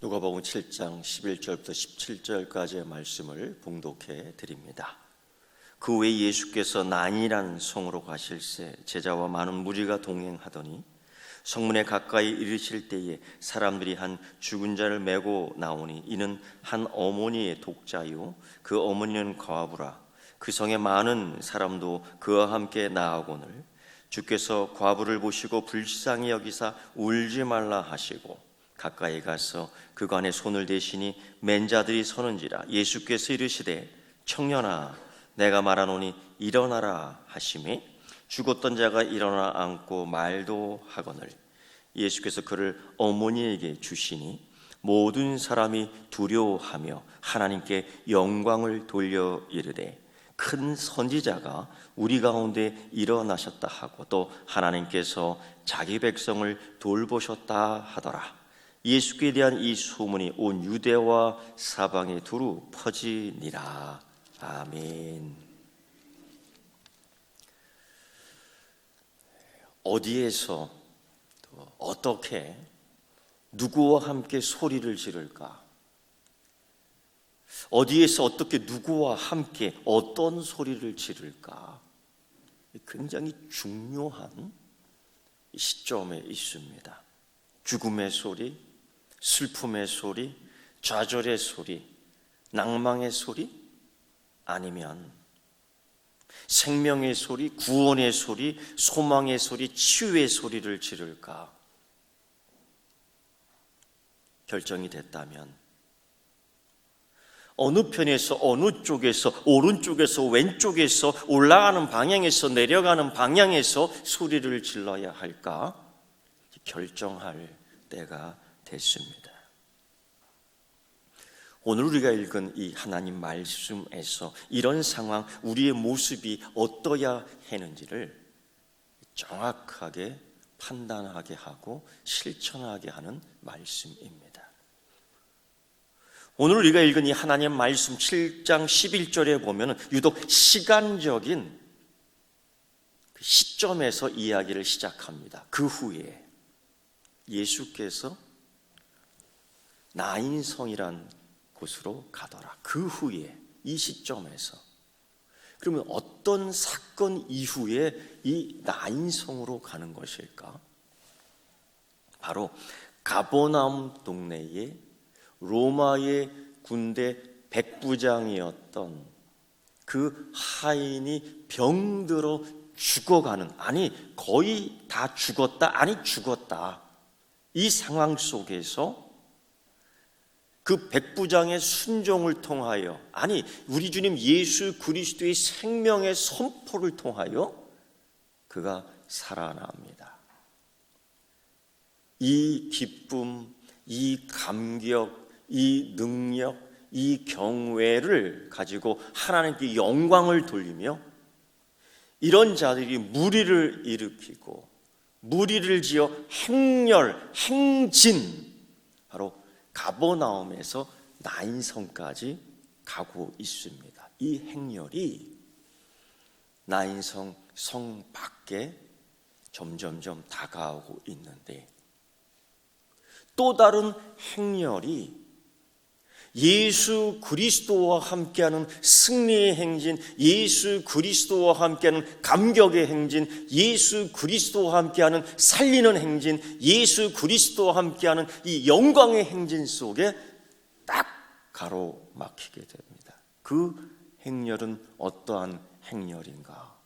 누가복음 7장 11절부터 17절까지의 말씀을 봉독해 드립니다. 그 후에 예수께서 난이라는 성으로 가실새 제자와 많은 무리가 동행하더니 성문에 가까이 이르실 때에 사람들이 한 죽은 자를 메고 나오니 이는 한 어머니의 독자요 그 어머니는 과부라 그 성에 많은 사람도 그와 함께 나아오거늘 주께서 과부를 보시고 불쌍히 여기사 울지 말라 하시고 가까이 가서 그간에 손을 대시니 맨자들이 서는지라 예수께서 이르시되 청년아 내가 말하노니 일어나라 하심이 죽었던 자가 일어나 앉고 말도 하거늘 예수께서 그를 어머니에게 주시니 모든 사람이 두려워하며 하나님께 영광을 돌려 이르되 큰 선지자가 우리 가운데 일어나셨다 하고 또 하나님께서 자기 백성을 돌보셨다 하더라. 예수께 대한 이 소문이 온 유대와 사방에 두루 퍼지니라. 아멘. 어디에서 또 어떻게 누구와 함께 소리를 지를까? 어디에서 어떻게 누구와 함께 어떤 소리를 지를까? 굉장히 중요한 시점에 있습니다. 죽음의 소리, 슬픔의 소리, 좌절의 소리, 낭망의 소리, 아니면 생명의 소리, 구원의 소리, 소망의 소리, 치유의 소리를 지를까? 결정이 됐다면 어느 편에서 어느 쪽에서 오른쪽에서 왼쪽에서 올라가는 방향에서 내려가는 방향에서 소리를 질러야 할까 결정할 때가 됐습니다. 오늘 우리가 읽은 이 하나님 말씀에서 이런 상황 우리의 모습이 어떠야 하는지를 정확하게 판단하게 하고 실천하게 하는 말씀입니다. 오늘 우리가 읽은 이 하나님 말씀 7장 11절에 보면 유독 시간적인 그 시점에서 이야기를 시작합니다. 그 후에 예수께서 나인성이란 곳으로 가더라. 그 후에 이 시점에서 그러면 어떤 사건 이후에 이 나인성으로 가는 것일까? 바로 가보나움 동네에 로마의 군대 백부장이었던 그 하인이 병들어 죽어가는 아니 거의 다 죽었다 아니 죽었다 이 상황 속에서 그 백부장의 순종을 통하여 아니 우리 주님 예수 그리스도의 생명의 선포를 통하여 그가 살아납니다. 이 기쁨, 이 감격, 이 능력, 이 경외를 가지고 하나님께 영광을 돌리며 이런 자들이 무리를 일으키고 무리를 지어 행렬, 행진 바로 가버나움에서 나인성까지 가고 있습니다. 이 행렬이 나인성 성 밖에 점점점 다가오고 있는데 또 다른 행렬이 예수 그리스도와 함께하는 승리의 행진, 예수 그리스도와 함께하는 감격의 행진, 예수 그리스도와 함께하는 살리는 행진, 예수 그리스도와 함께하는 이 영광의 행진 속에 딱 가로막히게 됩니다. 그 행렬은 어떠한 행렬인가?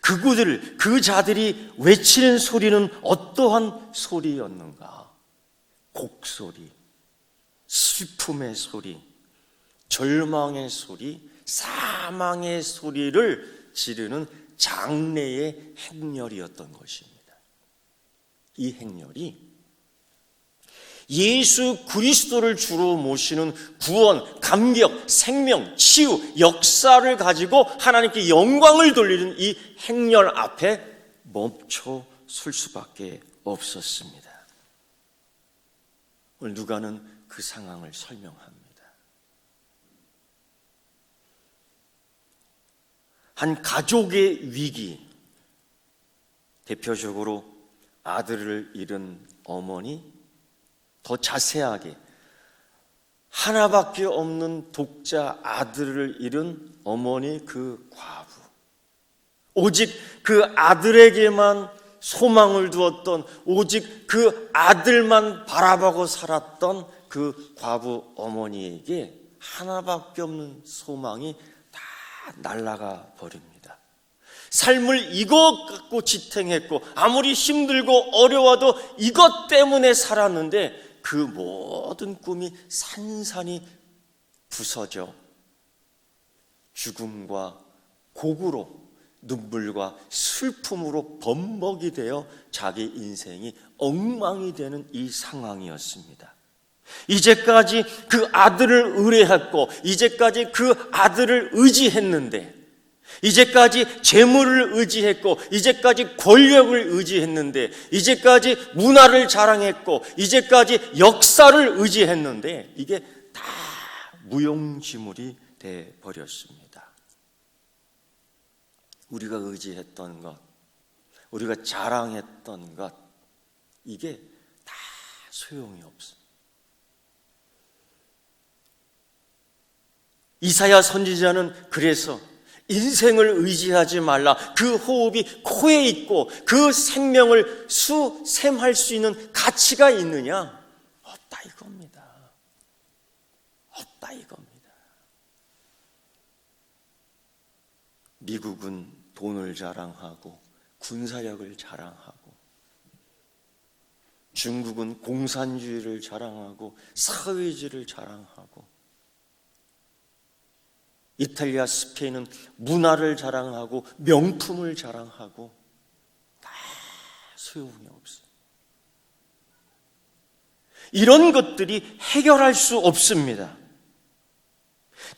그구들, 그 자들이 외치는 소리는 어떠한 소리였는가? 곡소리. 슬픔의 소리, 절망의 소리, 사망의 소리를 지르는 장래의 행렬이었던 것입니다. 이 행렬이 예수 그리스도를 주로 모시는 구원, 감격, 생명, 치유, 역사를 가지고 하나님께 영광을 돌리는 이 행렬 앞에 멈춰 설 수밖에 없었습니다. 오늘 누가는 그 상황을 설명합니다. 한 가족의 위기, 대표적으로 아들을 잃은 어머니, 더 자세하게 하나밖에 없는 독자 아들을 잃은 어머니 그 과부. 오직 그 아들에게만 소망을 두었던 오직 그 아들만 바라보고 살았던 그 과부 어머니에게 하나밖에 없는 소망이 다 날아가 버립니다. 삶을 이것 갖고 지탱했고 아무리 힘들고 어려워도 이것 때문에 살았는데 그 모든 꿈이 산산이 부서져 죽음과 고구로 눈물과 슬픔으로 범벅이 되어 자기 인생이 엉망이 되는 이 상황이었습니다. 이제까지 그 아들을 의뢰했고, 이제까지 그 아들을 의지했는데, 이제까지 재물을 의지했고, 이제까지 권력을 의지했는데, 이제까지 문화를 자랑했고, 이제까지 역사를 의지했는데, 이게 다 무용지물이 돼 버렸습니다. 우리가 의지했던 것, 우리가 자랑했던 것, 이게 다 소용이 없어. 이사야 선지자는 그래서 인생을 의지하지 말라. 그 호흡이 코에 있고 그 생명을 수샘할 수 있는 가치가 있느냐? 없다 이겁니다. 없다 이겁니다. 미국은 돈을 자랑하고 군사력을 자랑하고 중국은 공산주의를 자랑하고 사회주의를 자랑하고 이탈리아, 스페인은 문화를 자랑하고 명품을 자랑하고 다 소용이 없어. 이런 것들이 해결할 수 없습니다.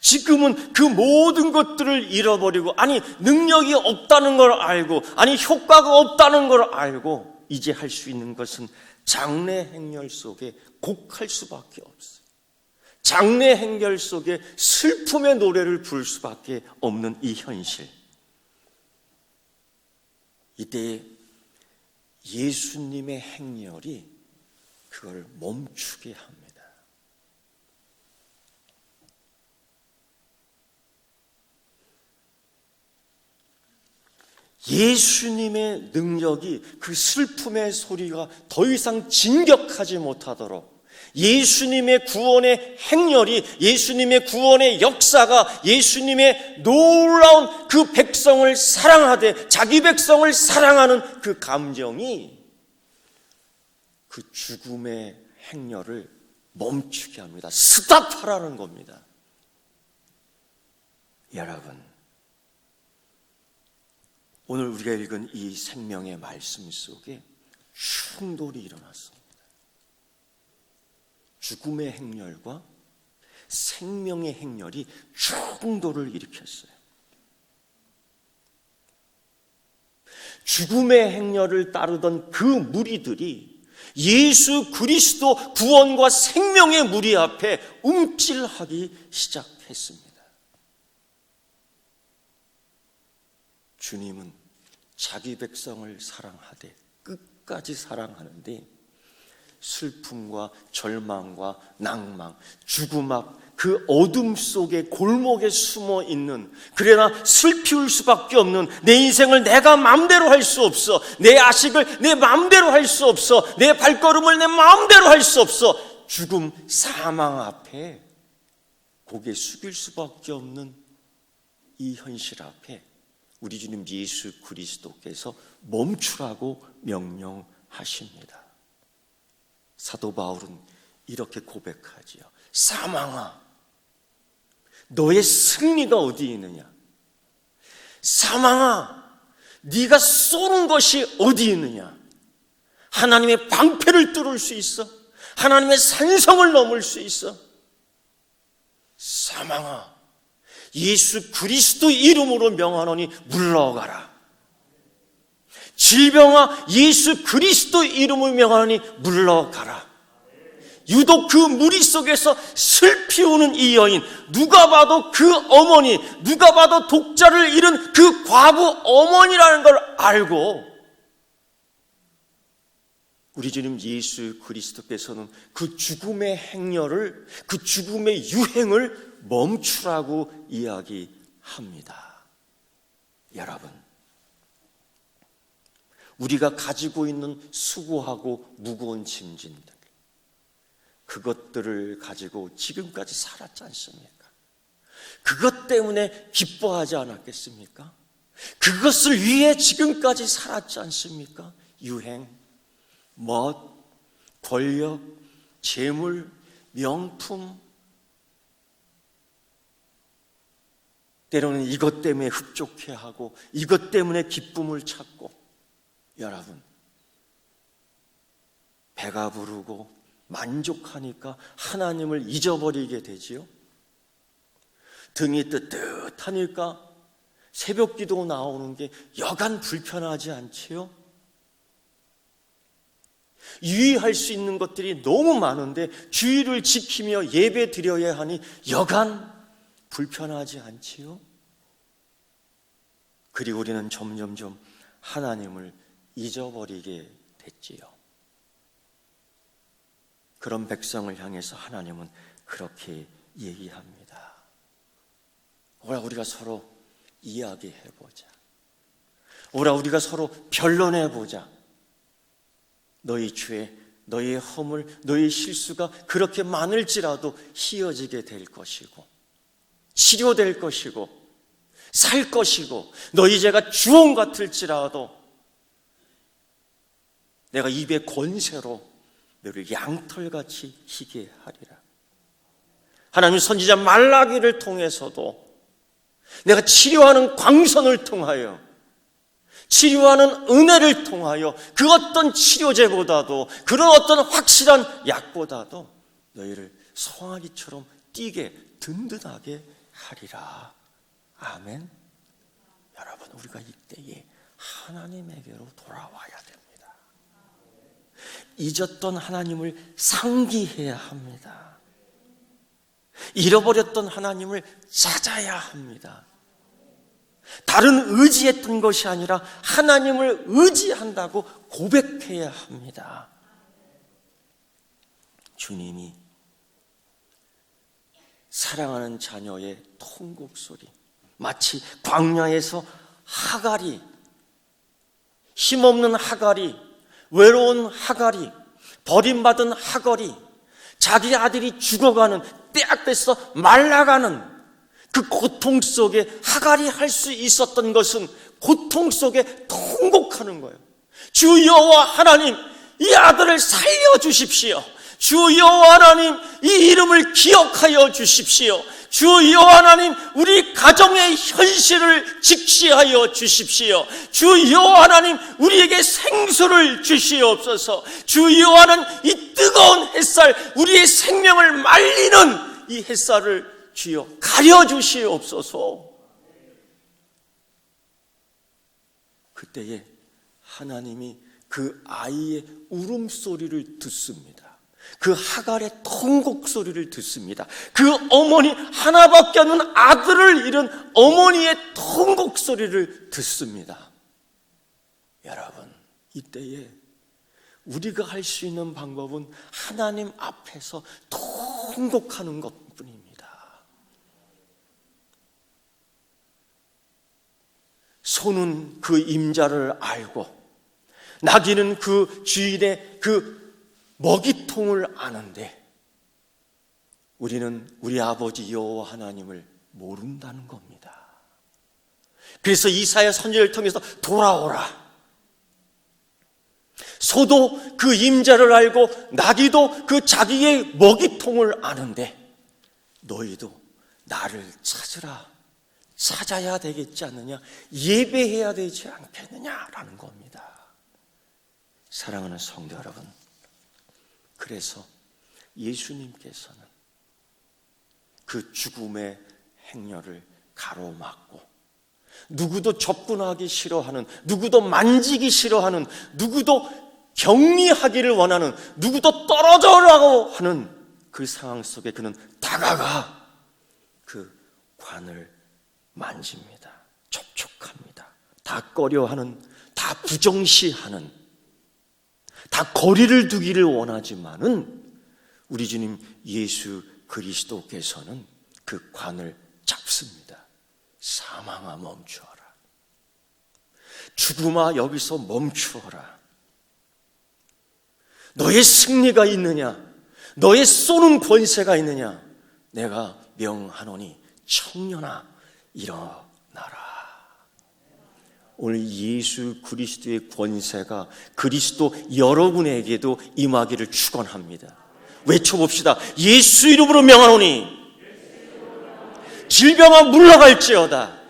지금은 그 모든 것들을 잃어버리고, 아니, 능력이 없다는 걸 알고, 아니, 효과가 없다는 걸 알고, 이제 할 수 있는 것은 장래 행렬 속에 곡할 수밖에 없어. 장래 행렬 속에 슬픔의 노래를 부를 수밖에 없는 이 현실. 이때 예수님의 행렬이 그걸 멈추게 합니다. 예수님의 능력이 그 슬픔의 소리가 더 이상 진격하지 못하도록 예수님의 구원의 행렬이 예수님의 구원의 역사가 예수님의 놀라운 그 백성을 사랑하되 자기 백성을 사랑하는 그 감정이 그 죽음의 행렬을 멈추게 합니다. 스탑하라는 겁니다. 여러분, 오늘 우리가 읽은 이 생명의 말씀 속에 충돌이 일어났습니다. 죽음의 행렬과 생명의 행렬이 충돌을 일으켰어요. 죽음의 행렬을 따르던 그 무리들이 예수 그리스도 구원과 생명의 무리 앞에 움찔하기 시작했습니다. 주님은 자기 백성을 사랑하되 끝까지 사랑하는데 슬픔과 절망과 낭망, 죽음 앞 그 어둠 속에 골목에 숨어 있는 그러나 슬피울 수밖에 없는 내 인생을 내가 마음대로 할 수 없어 내 아식을 내 마음대로 할 수 없어 내 발걸음을 내 마음대로 할 수 없어 죽음 사망 앞에 고개 숙일 수밖에 없는 이 현실 앞에 우리 주님 예수 그리스도께서 멈추라고 명령하십니다. 사도 바울은 이렇게 고백하지요. 사망아, 너의 승리가 어디 있느냐? 사망아, 네가 쏘는 것이 어디 있느냐? 하나님의 방패를 뚫을 수 있어? 하나님의 산성을 넘을 수 있어? 사망아, 예수 그리스도 이름으로 명하노니 물러가라. 질병아 예수 그리스도 이름을 명하니 물러가라. 유독 그 무리 속에서 슬피 우는 이 여인, 누가 봐도 그 어머니, 누가 봐도 독자를 잃은 그 과부 어머니라는 걸 알고 우리 주님 예수 그리스도께서는 그 죽음의 행렬을 그 죽음의 유행을 멈추라고 이야기합니다. 여러분, 우리가 가지고 있는 수고하고 무거운 짐진들, 그것들을 가지고 지금까지 살았지 않습니까? 그것 때문에 기뻐하지 않았겠습니까? 그것을 위해 지금까지 살았지 않습니까? 유행, 멋, 권력, 재물, 명품, 때로는 이것 때문에 흡족해하고 이것 때문에 기쁨을 찾고 여러분 배가 부르고 만족하니까 하나님을 잊어버리게 되지요. 등이 뜨뜻하니까 새벽 기도 나오는 게 여간 불편하지 않지요? 유의할 수 있는 것들이 너무 많은데 주의를 지키며 예배 드려야 하니 여간 불편하지 않지요? 그리고 우리는 점점점 하나님을 잊어버리게 됐지요. 그런 백성을 향해서 하나님은 그렇게 얘기합니다. 오라 우리가 서로 이야기해 보자. 오라 우리가 서로 변론해 보자. 너희 죄, 너희의 허물, 너희의 실수가 그렇게 많을지라도 희어지게 될 것이고 치료될 것이고 살 것이고 너희 죄가 주홍 같을지라도 내가 입의 권세로 너를 양털같이 희게 하리라. 하나님 선지자 말라기를 통해서도 내가 치료하는 광선을 통하여 치료하는 은혜를 통하여 그 어떤 치료제보다도 그런 어떤 확실한 약보다도 너희를 성아기처럼 뛰게 든든하게 하리라. 아멘. 여러분, 우리가 이때에 하나님에게로 돌아와야 됩니다. 잊었던 하나님을 상기해야 합니다. 잃어버렸던 하나님을 찾아야 합니다. 다른 의지했던 것이 아니라 하나님을 의지한다고 고백해야 합니다. 주님이 사랑하는 자녀의 통곡 소리, 마치 광야에서 하갈이, 힘없는 하갈이, 외로운 하갈이, 버림받은 하갈이, 자기 아들이 죽어가는, 빼앗겨서 말라가는 그 고통 속에 하갈이 할 수 있었던 것은 고통 속에 통곡하는 거예요. 주 여호와 하나님, 이 아들을 살려 주십시오. 주 여호와 하나님, 이 이름을 기억하여 주십시오. 주 여호와 하나님, 우리 가정의 현실을 직시하여 주십시오. 주 여호와 하나님, 우리에게 생수를 주시옵소서. 주 여호와 하나님, 이 뜨거운 햇살, 우리의 생명을 말리는 이 햇살을 주여 가려 주시옵소서. 그때에 하나님이 그 아이의 울음소리를 듣습니다. 그 하갈의 통곡 소리를 듣습니다. 그 어머니 하나밖에 없는 아들을 잃은 어머니의 통곡 소리를 듣습니다. 여러분, 이때에 우리가 할 수 있는 방법은 하나님 앞에서 통곡하는 것 뿐입니다. 소는 그 임자를 알고 나귀는 그 주인의 그 먹이통을 아는데 우리는 우리 아버지 여호와 하나님을 모른다는 겁니다. 그래서 이사야 선지를 통해서 돌아오라. 소도 그 임자를 알고 나귀도 그 자기의 먹이통을 아는데 너희도 나를 찾으라. 찾아야 되겠지 않느냐? 예배해야 되지 않겠느냐라는 겁니다. 사랑하는 성도 여러분. 그래서 예수님께서는 그 죽음의 행렬을 가로막고 누구도 접근하기 싫어하는 누구도 만지기 싫어하는 누구도 격리하기를 원하는 누구도 떨어져라고 하는 그 상황 속에 그는 다가가 그 관을 만집니다. 접촉합니다. 다 꺼려하는, 다 부정시하는, 다 거리를 두기를 원하지만은 우리 주님 예수 그리스도께서는 그 관을 잡습니다. 사망아 멈추어라. 죽음아 여기서 멈추어라. 너의 승리가 있느냐? 너의 쏘는 권세가 있느냐? 내가 명하노니 청년아 일어나라. 오늘 예수 그리스도의 권세가 그리스도 여러분에게도 임하기를 축원합니다. 외쳐봅시다. 예수 이름으로 명하노니 질병아 물러갈지어다.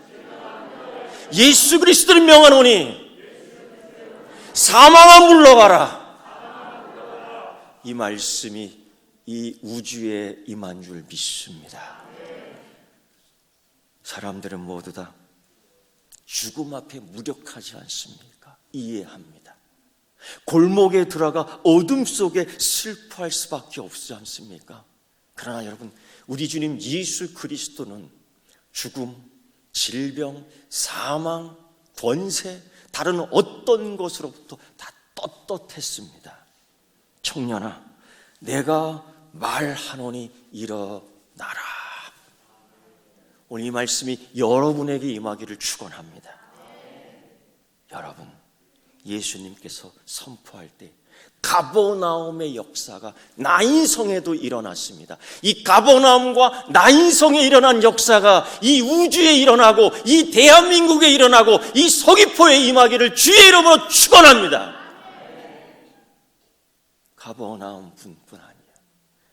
예수 그리스도를 명하노니 사망아 물러가라. 이 말씀이 이 우주에 임한 줄 믿습니다. 사람들은 모두 다 죽음 앞에 무력하지 않습니까? 이해합니다. 골목에 들어가 어둠 속에 슬퍼할 수밖에 없지 않습니까? 그러나 여러분, 우리 주님 예수 그리스도는 죽음, 질병, 사망, 권세, 다른 어떤 것으로부터 다 떳떳했습니다. 청년아, 내가 말하노니 일어나라. 오늘 이 말씀이 여러분에게 임하기를 축원합니다. 여러분, 예수님께서 선포할 때 가버나움의 역사가 나인성에도 일어났습니다. 이 가버나움과 나인성에 일어난 역사가 이 우주에 일어나고 이 대한민국에 일어나고 이 서귀포에 임하기를 주의 이름으로 축원합니다. 가버나움 분뿐 아니야.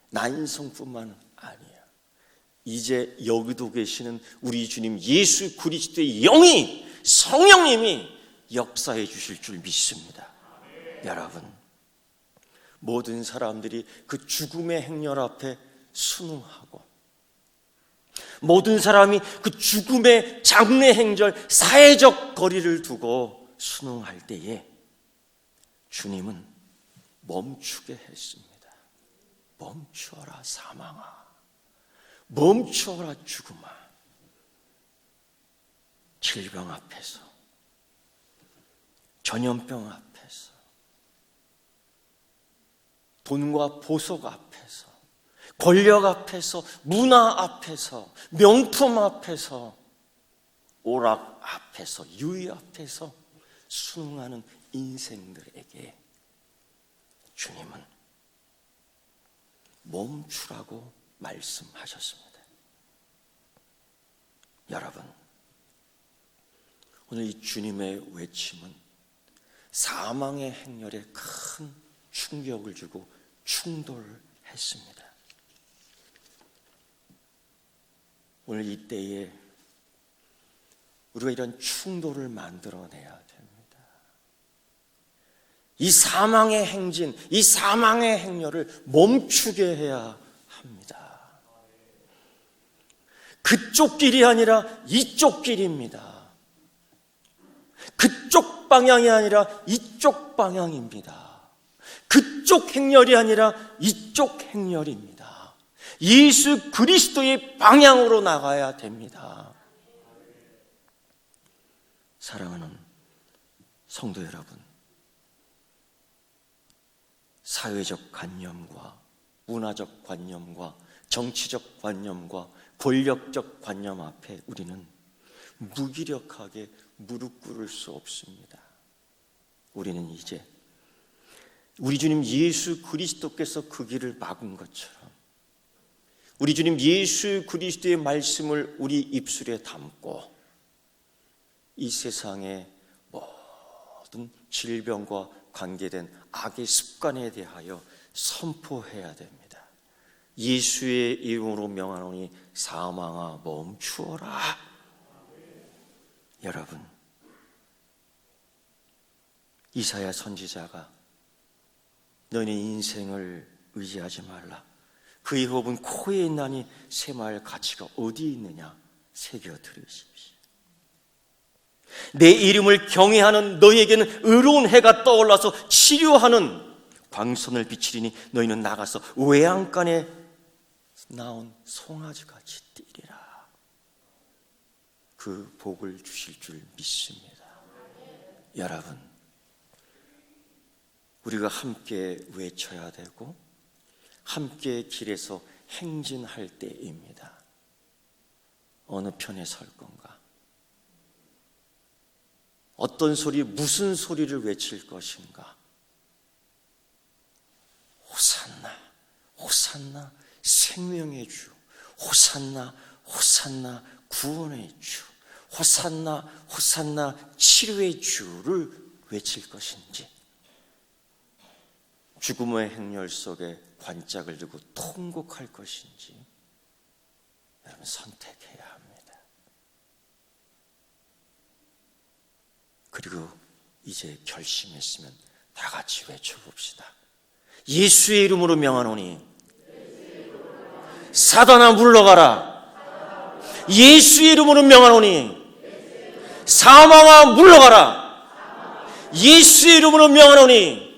나인성뿐만. 이제 여기도 계시는 우리 주님 예수 그리스도의 영이 성령님이 역사해 주실 줄 믿습니다. 여러분, 모든 사람들이 그 죽음의 행렬 앞에 순응하고 모든 사람이 그 죽음의 장례 행절 사회적 거리를 두고 순응할 때에 주님은 멈추게 했습니다. 멈추어라 사망아. 멈추어라 죽음아. 질병 앞에서 전염병 앞에서 돈과 보석 앞에서 권력 앞에서 문화 앞에서 명품 앞에서 오락 앞에서 유의 앞에서 순응하는 인생들에게 주님은 멈추라고 말씀하셨습니다. 여러분, 오늘 이 주님의 외침은 사망의 행렬에 큰 충격을 주고 충돌했습니다. 오늘 이때에 우리가 이런 충돌을 만들어내야 됩니다. 이 사망의 행진, 이 사망의 행렬을 멈추게 해야 합니다. 그쪽 길이 아니라 이쪽 길입니다. 그쪽 방향이 아니라 이쪽 방향입니다. 그쪽 행렬이 아니라 이쪽 행렬입니다. 예수 그리스도의 방향으로 나가야 됩니다. 사랑하는 성도 여러분, 사회적 관념과 문화적 관념과 정치적 관념과 권력적 관념 앞에 우리는 무기력하게 무릎 꿇을 수 없습니다. 우리는 이제 우리 주님 예수 그리스도께서 그 길을 막은 것처럼 우리 주님 예수 그리스도의 말씀을 우리 입술에 담고 이 세상의 모든 질병과 관계된 악의 습관에 대하여 선포해야 됩니다. 예수의 이름으로 명하노니 사망아 멈추어라. 여러분, 이사야 선지자가 너네 인생을 의지하지 말라. 그의 호흡은 코에 있나니 새마을 가치가 어디 있느냐? 새겨 들으십시오. 내 이름을 경외하는 너희에게는 의로운 해가 떠올라서 치료하는 광선을 비치리니 너희는 나가서 외양간에 나온 송아지 같이 뛰리라. 그 복을 주실 줄 믿습니다. 여러분, 우리가 함께 외쳐야 되고 함께 길에서 행진할 때입니다. 어느 편에 설 건가? 어떤 소리, 무슨 소리를 외칠 것인가? 호산나, 호산나, 생명의 주, 호산나, 호산나, 구원의 주, 호산나, 호산나, 치료의 주를 외칠 것인지, 죽음의 행렬 속에 관짝을 들고 통곡할 것인지, 여러분 선택해야 합니다. 그리고 이제 결심했으면 다 같이 외쳐봅시다. 예수의 이름으로 명하노니 사단아 물러가라. 예수의 이름으로 명하노니 사망아 물러가라. 예수의 이름으로 명하노니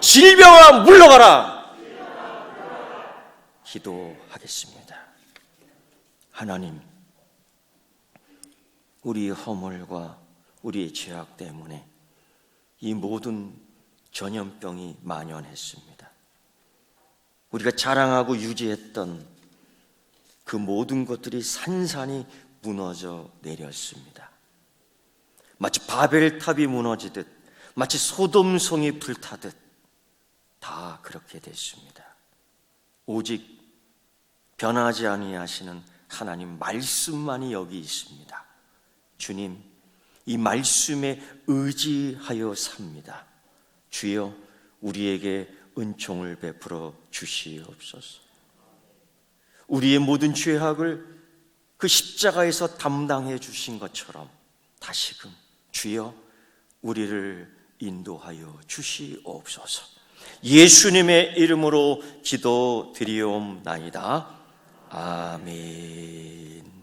질병아 물러가라. 기도하겠습니다. 하나님, 우리의 허물과 우리의 죄악 때문에 이 모든 전염병이 만연했습니다. 우리가 자랑하고 유지했던 그 모든 것들이 산산이 무너져 내렸습니다. 마치 바벨탑이 무너지듯, 마치 소돔성이 불타듯 다 그렇게 됐습니다. 오직 변하지 아니하시는 하나님 말씀만이 여기 있습니다. 주님, 이 말씀에 의지하여 삽니다. 주여, 우리에게 은총을 베풀어 주시옵소서. 우리의 모든 죄악을 그 십자가에서 담당해 주신 것처럼 다시금 주여 우리를 인도하여 주시옵소서. 예수님의 이름으로 기도드리옵나이다. 아멘.